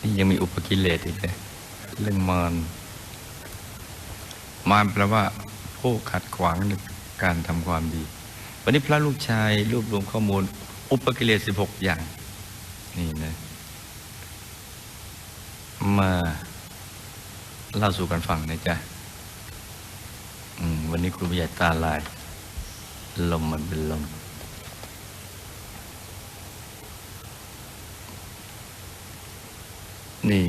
นี่ยังมีอุปกิเลสอีกเลยเรื่องมารมารแปลว่า ผู้ขัดขวางในการทำความดี วันนี้พระลูกชายรวบรวมข้อมูล อุปกิเลส16อย่าง นี่นะ มาเล่าสู่กันฟังนะจ๊ะวันนี้ครูใหญ่ตาลาย ลมมันเป็นลม นี่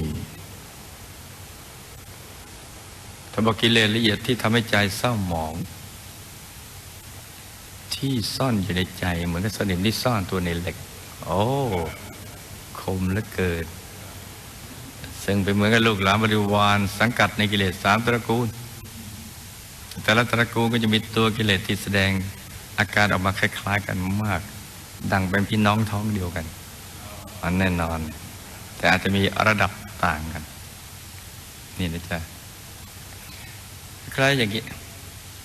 ถ้าบอกกิเลสละเอียดที่ทำให้ใจเศร้าหมอง ที่ซ่อนอยู่ในใจเหมือนกับสนิมที่ซ่อนตัวในเหล็ก โอ้ คมเหลือเกินซึ่งเป็นเหมือนกับลูกหลานบริวาร สังกัดในกิเลสสามตระกูล แต่ละตระกูลก็จะมีตัวกิเลสที่แสดงอาการออกมาคล้าย ๆ กันมาก ดังเป็นพี่น้องท้องเดียวกันอันแน่นอน แต่อาจจะมีระดับต่างกัน นี่นะจ๊ะคล้ายอย่างนี้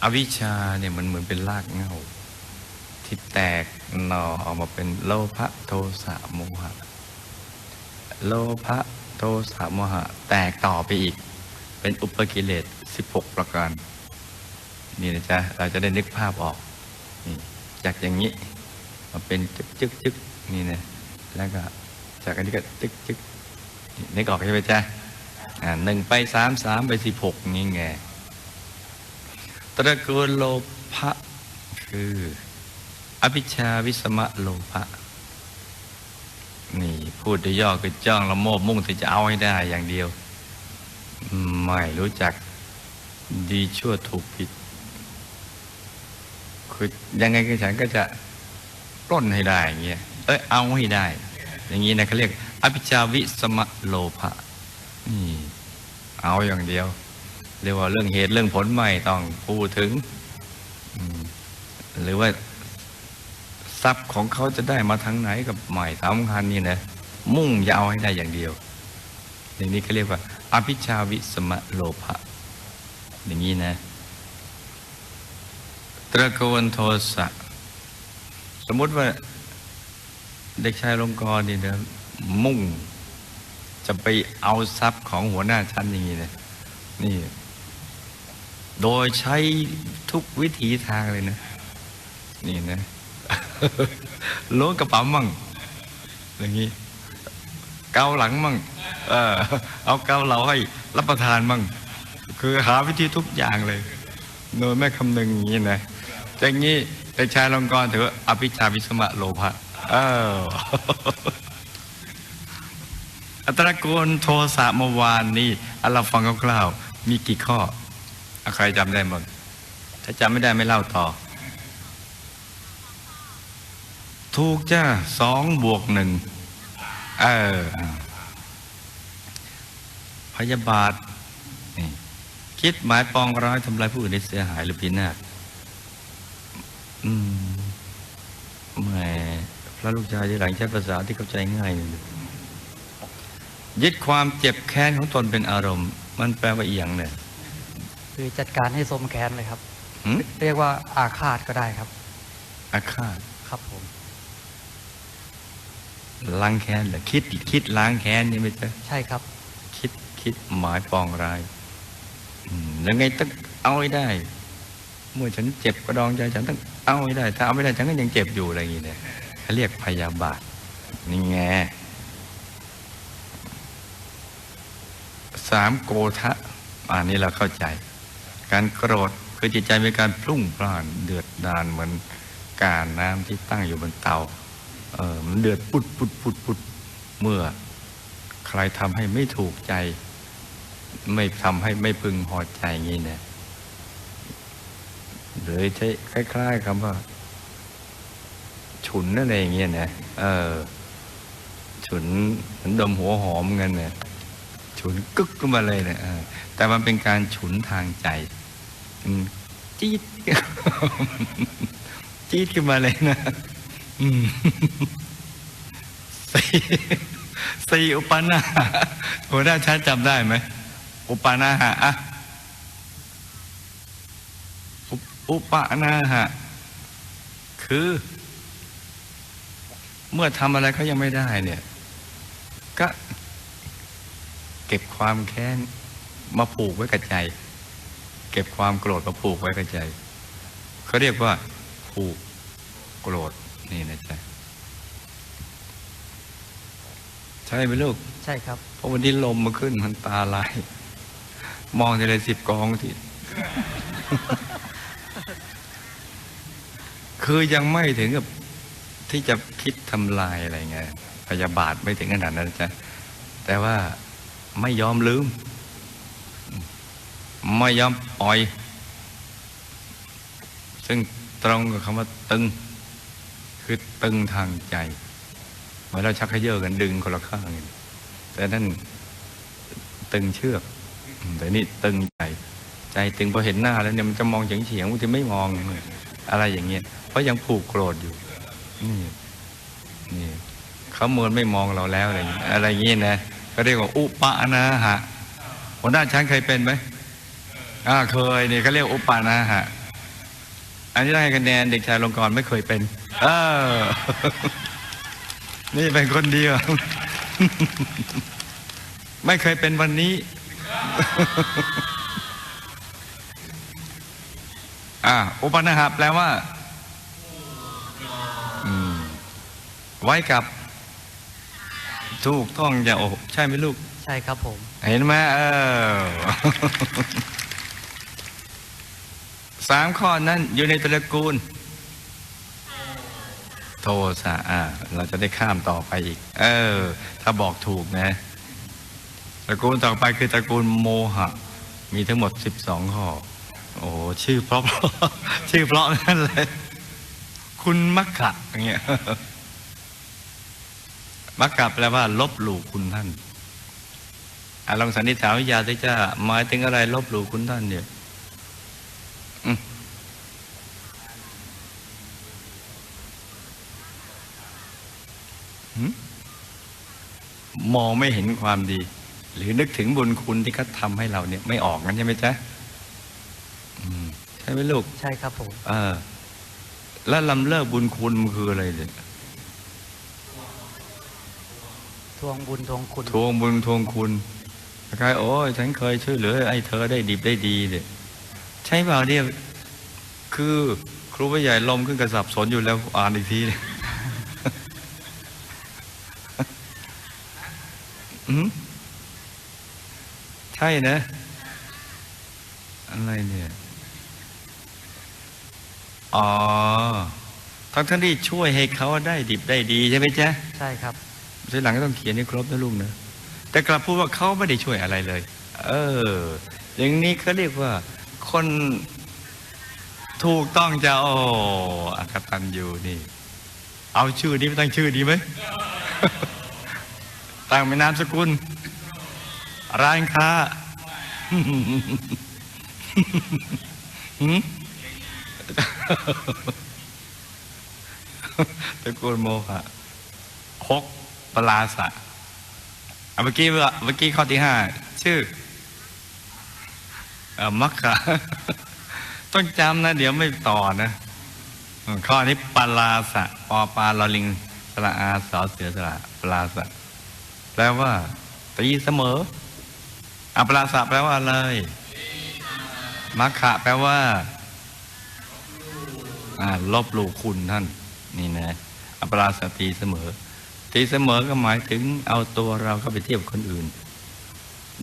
อวิชชาเนี่ยมันเหมือนเป็นรากเงาที่แตกหน่อออกมาเป็นโลภะโทสะโมหะ โลภะโทสะโมหะ แตกต่อไปอีก เป็นอุปกิเลส 16 ประการ นี่นะจ๊ะ เราจะได้นึกภาพออกนี่จากอย่างนี้มาเป็นจึกจึกจึกนี่นะแล้วก็ จากอันนี้ก็จึกจึกนี่นึกออกใช่ไหมจ๊ะหนึ่งไปสามสามไปสิบหกนี่ไงตระกูลโลภะคือ อภิชาวิสมะโลภะนี่พูดโดยย่อคือจ้องละโมบมุ่งแต่จะเอาให้ได้อย่างเดียว ไม่รู้จักดีชั่วถูกผิด คือยังไงก็ฉันก็จะปล้นให้ได้อย่างเงี้ยเอ้ยเอาให้ได้ อย่างนี้นะเขาเรียก อภิชาวิสมะโลภะนี่เอาอย่างเดียว เรียกว่าเรื่องเหตุเรื่องผลไม่ต้องพูดถึง หรือว่า ทรัพย์ของเขาจะได้มาทางไหนกับใหม่สำคัญนี่นะมุ่งจะเอาให้ได้อย่างเดียว อย่างนี้เขาเรียกว่า อภิชาวิสมะโลภะอย่างนี้นะ ตระกูลโทสะสมมติว่า เด็กชายลงกรนี่นะมุ่งจะไปเอาทรัพย์ของหัวหน้าชั้นอย่างนี้นะนี่ โดยใช้ทุกวิถีทางเลยนะ นี่นะล้วงกระเป๋ามั่งอย่างนี้ เกาหลังมั่งเออเอาเกาเราให้รับประทานมั่ง คือหาวิธีทุกอย่างเลย โดยไม่คำนึงอย่างนี้นะจากนี้เด็กชายลงกรถือว่าอภิชาวิสมะโลภะ เอออัตราโกนโทสะเมื่อวานนี้อันเราฟังคร่าวๆมีกี่ข้อใครจำได้บ้างถ้าจำไม่ได้ไม่เล่าต่อ ถูกจ้าสองบวกหนึ่งเออพยาบาทนี่คิดหมายปองร้ายทำลายผู้อื่นให้เสียหายหรือพินาศอืมแหม พระลูกชายที่หลังใช้ภาษาที่เข้าใจง่ายนี่ยึดความเจ็บแค้นของตนเป็นอารมณ์ มันแปลว่าอีหยังเนี่ยคือจัดการให้สมแค้นเลยครับหืมเรียกว่าอาฆาตก็ได้ครับ อาฆาตครับผมล้างแค้นเหรอคิดคิดล้างแค้นนี่ไม่ใช่ใช่ครับ คิดคิดหมายปองร้ายอืมแล้วไงต้องเอาให้ได้ เมื่อฉันเจ็บกระดองใจฉันต้องเอาให้ได้ ถ้าเอาไม่ได้ฉันก็ยังเจ็บอยู่อะไรอย่างเงี้ย เขาเรียกพยาบาท นี่ไงสามโกทะอันนี้เราเข้าใจ การโกรธคือจิตใจมีการพลุ่งพล่านเดือดดานเหมือนการน้ำที่ตั้งอยู่บนเตา เออมันเดือดปุดปุดปุดปุดเมื่อ ใครทำให้ไม่ถูกใจ ไม่ทำให้ไม่พึงพอใจงี้เนี่ยหรือใช้คล้าย ๆคำว่า ฉุนอะไรอย่างเงี้ยนะเออ ฉุนเหมือนดมหัวหอมเงินเนี่ยฉุนกึกขึ้นมาเลยเนี่ยแต่มันเป็นการฉุนทางใจจี๊ดจี๊ดขึ้นมาเลยนะสี่สี่อุปนาหะหัวหน้าชั้นจำได้ไหมอุปนาหะอะอุปอุปนาหะคือ เมื่อทำอะไรเขายังไม่ได้เนี่ย ก็เก็บความแค้นมาผูกไว้กับใจ เก็บความโกรธมาผูกไว้กับใจเขาเรียกว่า ผูกโกรธนี่นะจ๊ะใช่ไหมลูก ใช่ครับเพราะวันนี้ลมมาขึ้นมันตาลาย มองทีไรสิบกองทีคือยังไม่ถึงกับ ที่จะคิดทำลายอะไรไงพยาบาทไม่ถึงขนาดนั้นจ้ะแต่ว่าไม่ยอมลืม ไม่ยอมปล่อย ซึ่งตรงกับคำว่าตึง คือตึงทางใจเหมือนเราชักเขย่อกันดึงคนละข้างแต่นั่นตึงเชือก แต่นี่ตึงใจ ใจตึงพอเห็นหน้าแล้วเนี่ยมันจะมองเฉียงเฉียงๆบางทีไม่มองอะไรอย่างเงี้ยเพราะยังผูกโกรธอยู่ นี่นี่เขาเมินไม่มองเราแล้วอะไรอย่างเงี้อะไรอย่างเงี้นะก็เรียกว่าอุปานาหะหัวหน้าชั้นเคยเป็นไหมอ่าเคยนี่เขาเรียกอุปานาหะอันนี้ได้คะแนนเด็กชายลงกรไม่เคยเป็น เออ นี่เป็นคนเดียว ไม่เคยเป็นวันนี้อ่าอุปนาหะแปลว่า ไว้กับถูกต้องอย่าโอ้ใช่ไหมลูก ใช่ครับผม เห็นไหมเออสามข้อนั้นอยู่ในตระกูล โทสะอ่า เราจะได้ข้ามต่อไปอีก เออ ถ้าบอกถูกนะ ตระกูลต่อไปคือตระกูลโมหะ มีทั้งหมดสิบสองข้อ โอ้โหชื่อเพราะชื่อเพราะนั่นเลย คุณมักขะอย่างเงี้ย มักกะแปลว่า ลบหลู่คุณท่านอะลองสันนิษฐานวิทยาที่จะหมายถึงอะไร ลบหลู่คุณท่านเนี่ยอืมหืมมองไม่เห็นความดี หรือนึกถึงบุญคุณที่เขาทำให้เราเนี่ย ไม่ออกงั้นใช่ไหมจ๊ะอืมใช่ไหมลูก ใช่ครับผมเออ แล้วลำเลิกบุญคุณมันคืออะไรเนี่ย ทวงบุญทวงคุณ ทวงบุญทวงคุณใครโอ้ยฉันเคยช่วยเหลือไอ้เธอได้ดีได้ดีเนี่ยใช่เปล่าเนี่ยคือครูผู้ใหญ่ลมขึ้นกระสับสนอยู่แล้วอ่านอีกทีเนี่ยอืมใช่นะ อะไรเนี่ย อ๋อทั้งท่านที่ช่วยให้เขาได้ดิบได้ดีใช่ไหมจ๊ะ ใช่ครับ ทีหลังก็ต้องเขียนให้ครบนะลุงนะแต่กลับพูดว่าเขาไม่ได้ช่วยอะไรเลย เออ อย่างนี้เขาเรียกว่าคนถูกต้องจะโอ้อากตันอยู่นี่ เอาชื่อนี้ไม่ตั้งชื่อดีไหมตั้งเป็นนามสกุล ร้านค้าตระกูลโมหะคก ปลาสะอะเมื่อกี้เมื่อกี้ข้อที่ห้าชื่ออมักคะต้องจำนะ เดี๋ยวไม่ต่อนะ ข้อนี้ปลาสะปอปลาลอลิงสระอาสอเสือสระปลาสะแปลว่าตีเสมออัปลาสะแปลว่าอะไรมักขะแปลว่าอ่าลบหลู่คุณท่าน นี่นะอัปราสตีเสมอ ตีเสมอก็หมายถึงเอาตัวเราเข้าไปเทียบคนอื่น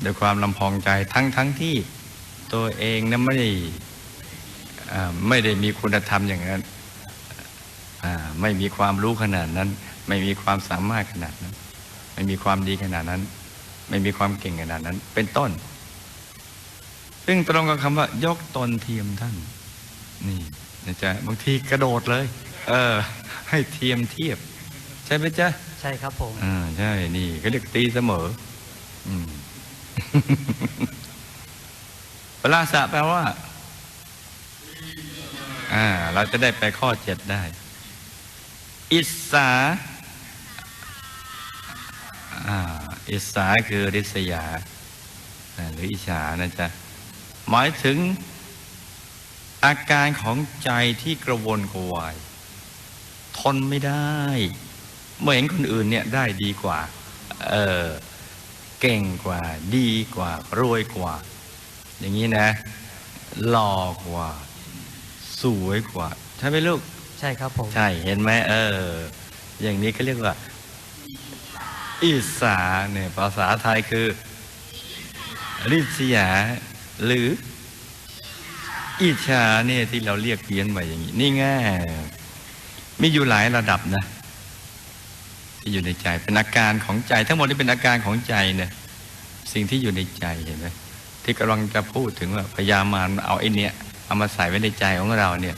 ด้วยความลำพองใจทั้งทั้งที่ตัวเองนั้นไม่ได้ไม่ได้มีคุณธรรมอย่างนั้นไม่มีความรู้ขนาดนั้น ไม่มีความสามารถขนาดนั้น ไม่มีความดีขนาดนั้น ไม่มีความเก่งขนาดนั้น เป็นต้น ซึ่งตรงกับคำว่า ยกตนเทียมท่าน นี่นะจ๊ะบางทีกระโดดเลย เออ ให้เทียมเทียบ ใช่ไหมจ๊ะ ใช่ครับผมอ่าใช่นี่ก็เรียกตีเสมอ อืมปราสะแปลว่า อ่า เราจะได้ไปข้อเจ็ดได้ อิสาอ่า อิสาคือริษยาอ่าหรืออิจฉานะจ๊ะ หมายถึงอาการของใจที่กระวนกระวาย ทนไม่ได้ เมื่อเห็นคนอื่นเนี่ยได้ดีกว่า เออเก่งกว่าดีกว่ารวยกว่า อย่างนี้นะหล่อกว่า สวยกว่า ใช่ไหมลูก ใช่ครับผม ใช่เห็นไหมเออ อย่างนี้ก็เรียกว่า อิสาเนี่ยภาษาไทยคือริษยา หรือ อิจฉาเนี่ยที่เราเรียกเพี้ยนมาอย่างนี้ นี่ง่ายมีอยู่หลายระดับนะ ที่อยู่ในใจ เป็นอาการของใจ ทั้งหมดนี่เป็นอาการของใจเนี่ยสิ่งที่อยู่ในใจเห็นไหมที่กำลังจะพูดถึงว่าพยามารเอาไอ้นี่เอามาใส่ไว้ในใจของเราเนี่ย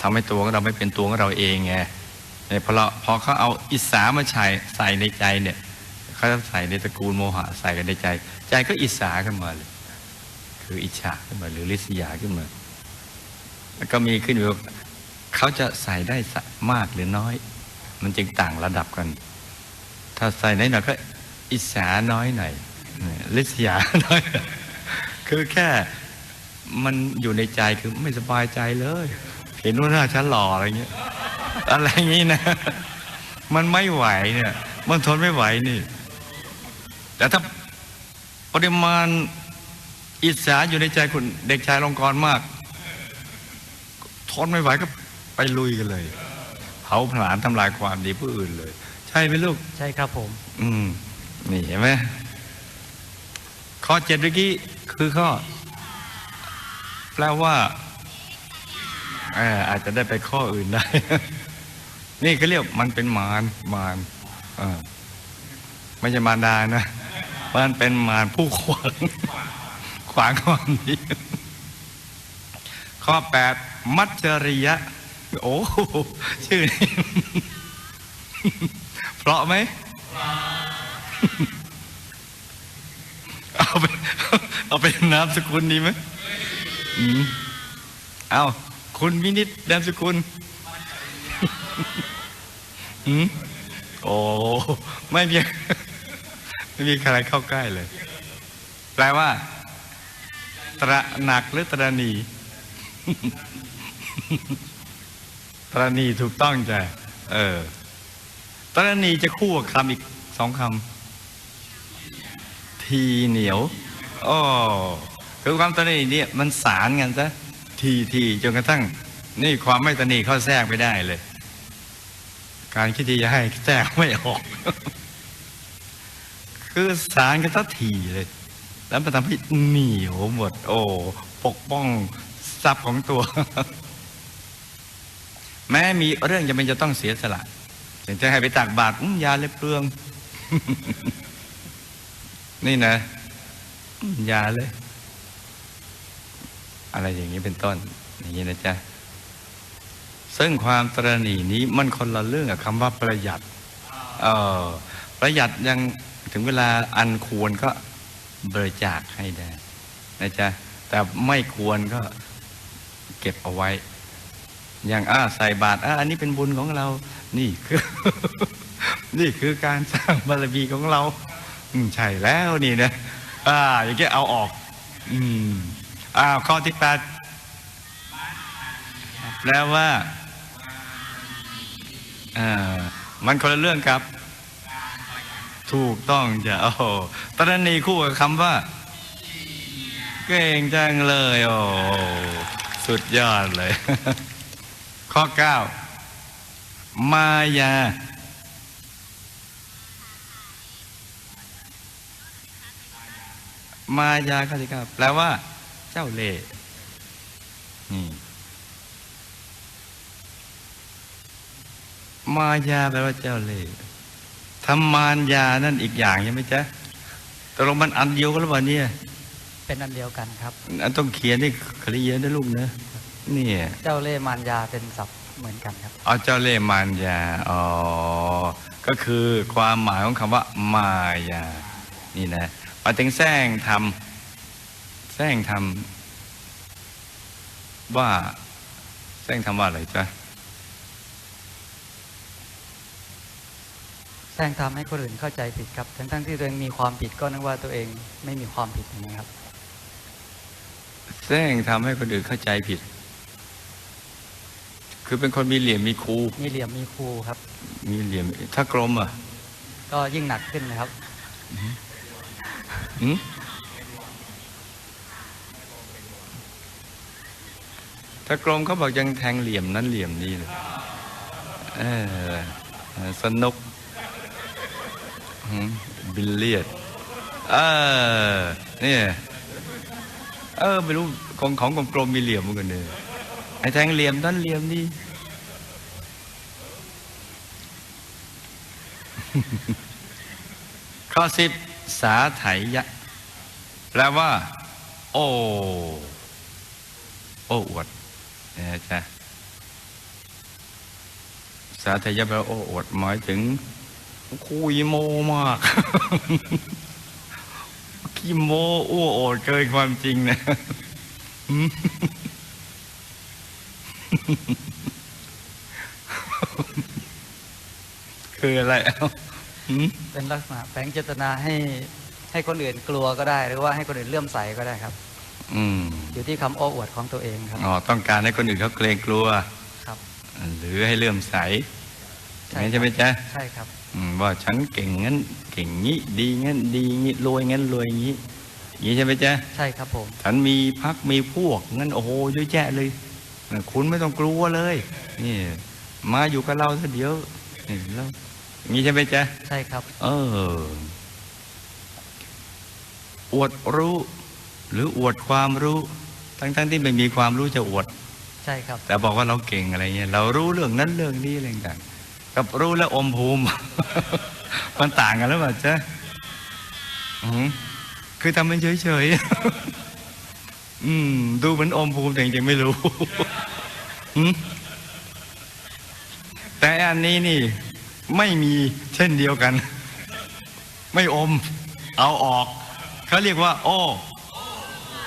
ทำให้ตัวของเราไม่เป็นตัวของเราเองไงพอเราพอเขาเอาอิสามาใส่ใส่ในใจเนี่ยเขาจะใส่ในตระกูลโมหะใส่กันในใจ ใจก็อิสาขึ้นมาเลย คืออิจฉาขึ้นมาหรือริษยาขึ้นมาแล้วก็มีขึ้นอยู่ว่าเขาจะใส่ได้มากหรือน้อย มันจึงต่างระดับกัน ถ้าใส่น้อยหน่อยก็อิจฉาน้อยหน่อยลิษยาน้อยหน่อย คือแค่มันอยู่ในใจคือไม่สบายใจเลย เห็นว่าหน้าฉันหล่ออะไรเงี้ยอะไรอย่างนี้นะ มันไม่ไหวเนี่ย มันทนไม่ไหวนี่ แต่ถ้าปริมาณอิจฉาอยู่ในใจคุณเด็กชายลงกรมาก ทนไม่ไหวก็ไปลุยกันเลย เผาผลาญทำลายความดีผู้อื่นเลย ช่ไหมลูก ใช่ครับผม อืม นี่เห็นไหมข้อเจ็ดเมื่อกี้คือข้อ แปลว่าเอ่ออาจจะได้ไปข้ออื่นได้ นี่เขาเรียกมันเป็นมารมารเออไม่ใช่มารดานะมันเป็นมารผู้ขวางขวางความดีข้อแปดมัจจริยะ โอ้โหชื่อนี้ เพราะไหมเอาไปเอาเป็นนามสกุลดีไหมอืมเอาคุณวินิตนามสกุลอืมโอ้ไม่มีไม่มีใครเข้าใกล้เลย แปลว่า ตระหนักหรือตระหนี ตระหนีถูกต้องจ้ะเออ ตระหนีจะคู่กับคำอีกสองคำทีเหนียวอ๋อคือความตระหนีเนี่ยมันสารกันซะทีทีจนกระทั่ง นี่ความไม่ตระหนีเข้าแทรกไม่ได้เลย การคิดที่จะให้แทรกไม่ออก คือสารกันซะทีเลย แล้วมันทำให้เหนียวหมด โอ้ปกป้องทรัพย์ของตัว แม้มีเรื่องจะเป็นจะต้องเสียสละ อย่างจะให้ไปตักบาตรยาเลยเปลือง นี่นะยาเลย อะไรอย่างนี้เป็นต้น อย่างนี้นะจ๊ะ ซึ่งความตระนีนี้มันคนละเรื่องกับคำว่าประหยัด เออประหยัดยังถึงเวลาอันควรก็บริจาคให้ได้นะจ๊ะ แต่ไม่ควรก็เก็บเอาไว้ อย่างอ้าใส่บาตรอ่าอันนี้เป็นบุญของเรา นี่คือ นี่คือการสร้างบารมีของเรา อืมใช่แล้วนี่นะอ่าอย่างเงี้ยเอาออก อืมอ่าข้อที่แปดแปลว่าอ่ามันคนละเรื่องครับ ถูกต้องจะโอ้ตอนนั้นนี่คู่กับคำว่า เก่งจังเลย โอ้ สุดยอดเลย ข้อเก้า มายา มายาข้อที่เก้าแปลว่า เจ้าเล่ห์นี่มายาแปลว่าเจ้าเล่ห์ธรรมานยานั่นอีกอย่างใช่ไหมจ๊ะตกลงมันอันเดียวกันหรือเปล่าเนี่ย เป็นอันเดียวกันครับอันต้องเขียนนี่เคลียร์นะลูกนะเนี่ย เจ้าเล่ห์มารยาเป็นศัพท์ เหมือนกันครับเอาเจ้าเล่ห์มารยาอ๋อก็คือความหมายของคำว่ามายา นี่นะมาถึงแซงทำแซงทำว่าแซงทำว่าอะไรจ๊ะแสร้งทำให้คนอื่นเข้าใจผิดครับ ทั้งทั้งๆที่ตัวเองมีความผิดก็นึกว่าตัวเองไม่มีความผิดอย่างนี้ครับแซงทำให้คนอื่นเข้าใจผิด คือเป็นคนมีเหลี่ยมมีคูมีเหลี่ยมมีครูครับ มีเหลี่ยม ถ้ากลมอะ ก็ยิ่งหนักขึ้นนะครับหืมถ้ากลมเขาบอกยังแทงเหลี่ยมนั้นเหลี่ยมนี้เลยเออสนุกหืมบิลเลียดเออเนี่ยเออ ไม่รู้ของของกลมๆมีเหลี่ยมเหมือนกันเลยไอ้แทงเหลี่ยมนั้นเหลี่ยมนี่ ข้อสิบสาไถยะ แปลว่า โอ้โอ้อวดนะจ๊ะสาไถยะแปลโอ้อวดหมายถึง คุยโมมากขี้โมอ้วโอดเกินความจริงนะ คืออะไรเอ้าหืมเป็นลักษณะแฝงเจตนาให้ให้คนอื่นกลัวก็ได้ หรือว่าให้คนอื่นเลื่อมใสก็ได้ครับ อืมอยู่ที่คำโอ้อวดของตัวเองครับอ๋อต้องการให้คนอื่นเขาเกรงกลัวครับ หรือให้เลื่อมใสใช่อย่างนั้นใช่ไหมจ๊ะใช่ครับอืมว่าฉันเก่งงั้นเก่งงี้ดีงั้นดีงี้รวยงั้นรวยงี้อย่างนี้ใช่ไหมจ๊ะใช่ครับผมฉันมีพักมีพวกงั้นโอ้โหเยอะแยะเลย คุณไม่ต้องกลัวเลย นี่ มาอยู่กับเราเถอะเดี๋ยวนี่แล้วอย่า งนี้ใช่ไหมจ๊ะ ใช่ครับ เออ อวดรู้ หรืออวดความรู้ ทั้งๆที่ไม่มีความรู้จะอวด ใช่ครับ แต่บอกว่าเราเก่งอะไรเงี้ย เรารู้เรื่องนั้นเรื่องนี้อะไรต่างๆกับรู้แล้วอมภูมิ มันต่างกันแล้วเปล่าจ๊ะอือหือคือทำเป็นเฉยๆ อืม ดูเหมือนอมภูมิแต่จริงๆไม่รู้หืมแต่อันนี้นี่ ไม่มีเช่นเดียวกัน ไม่อม เอาออก เขาเรียกว่า โอ้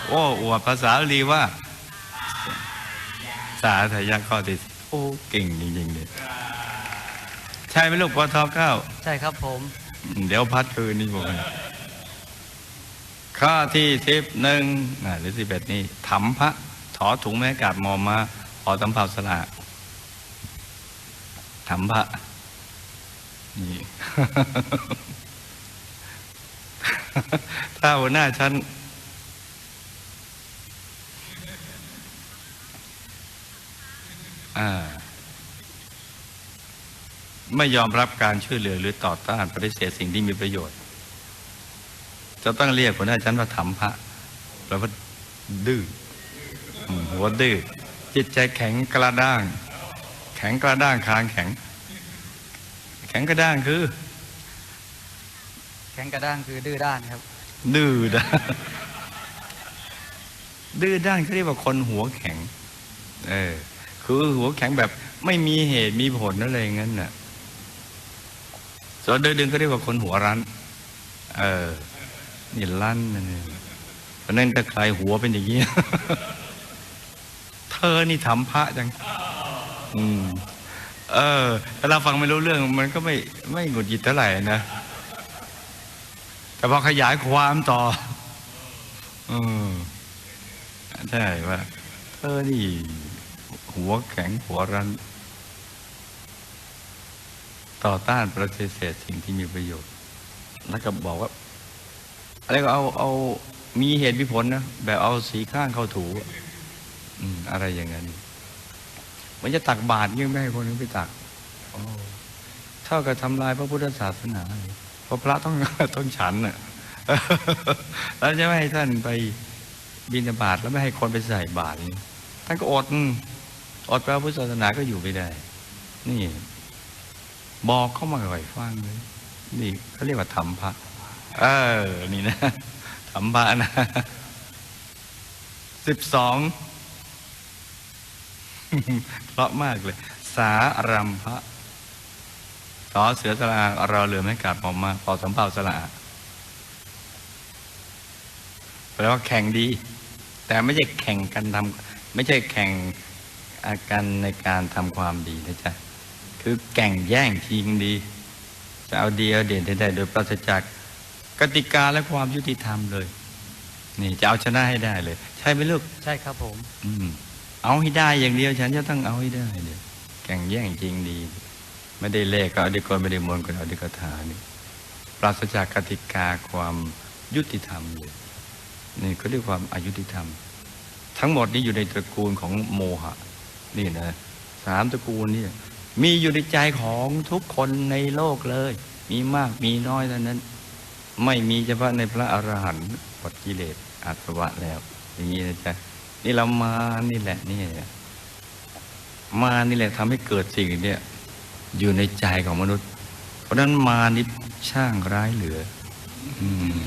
โอ้อวดภาษาบาลีว่า สาธยะข้อที่สิบโอ้เก่งจริงๆเลยใช่ไหมลูกปทเก้าใช่ครับผม เดี๋ยวพัดคืนนี่บอกเลยข้อที่สิบหนึ่งอ่าหรือสิบเอ็ดนี่ถมพระถอถุงแม่กาดมอมาขอตำเผาสละถมพระ นี่ถ้าหัวหน้าฉันอ่าไม่ยอมรับการช่วยเหลือหรือต่อต้านปฏิเสธสิ่งที่มีประโยชน์ จะต้องเรียกหัวหน้าชั้นว่าธรรมพระแปลว่าดื้อหัวดื้อจิตใจแข็งกระด้าง แข็งกระด้างคางแข็ง ข็งกระด้างคือ แข็งกระด้างคือดื้อด้านครับ ดื้อด้านดื้อด้านเขาเรียกว่าคนหัวแข็ง เออ คือหัวแข็งแบบไม่มีเหตุมีผลอะไรอย่างนั้นน่ะส่วนดื้อดึงก็เรียกว่าคนหัวรั้น เออนี่รั้นนั่นเองเพราะนั้นถ้าใครหัวเป็นอย่างนี้ เธอนี่ทำพระจัง อืม เออถ้าเราฟังไม่รู้เรื่อง มันก็ไม่ไม่หงุดหงิดเท่าไหร่นะ แต่พอขยายความต่อเออใช่ว่าเธอนี่ หัวแข็งหัวรัน ต่อต้านปฏิเสธสิ่งที่มีประโยชน์ แล้วก็บอกว่า อะไรก็เอาเอามีเหตุมีผลนะ แบบเอาสีข้างเข้าถู อืม อะไรอย่างนั้น มันจะตักบาตรยังไม่ให้คนนึงไปตักโอ้เท่ากับทำลายพระพุทธศาสนาเลยเพราะพระต้องต้องฉันน่ะแล้วจะไม่ให้ท่านไปบิณฑบาตแล้วไม่ให้คนไปใส่บาตรนี่ท่านก็อดอดพระพุทธศาสนาก็อยู่ไม่ได้ นี่ บอกเข้ามาก่อยฟังเลยนี่เขาเรียกว่าธรรมพระ เออ นี่นะธรรมพระนะสิบสอง เพราะมากเลย สารัมพระสอเสือสละอาเราเรือไม่กลับออกมาพอสำเภาสละอาแปลว่าแข่งดี แต่ไม่ใช่แข่งกันทำไม่ใช่แข่งอาการในการทำความดีนะจ๊ะคือแข่งแย่งชิงดี จะเอาดีเอาเด่นได้โดยปราศจากกติกาและความยุติธรรมเลย นี่จะเอาชนะให้ได้เลย ใช่ไหมลูก ใช่ครับผม อืม เอาให้ได้อย่างเดียว ฉันจะต้องเอาให้ได้เดียวแข่งแย่งจริงดี ไม่ได้เลขก็เอาดีกว่าไม่ได้มนก็เอาดีกถานี่ปราศจากกติกาความยุติธรรมอยู่นี่เขาเรียกความอายุติธรรม ทั้งหมดนี้อยู่ในตระกูลของโมหะ นี่นะสามตระกูลนี่มีอยู่ในใจของทุกคนในโลกเลย มีมากมีน้อยเท่านั้น ไม่มีเฉพาะในพระอรหันต์หมดกิเลสอาสวะแล้ว อย่างนี้นะจ๊ะ นี่เรามานี่แหละนี่มานี่แหละทำให้เกิดสิ่งเนี้ยอยู่ในใจของมนุษย์ เพราะนั้นมานิช่างร้ายเหลือ อืม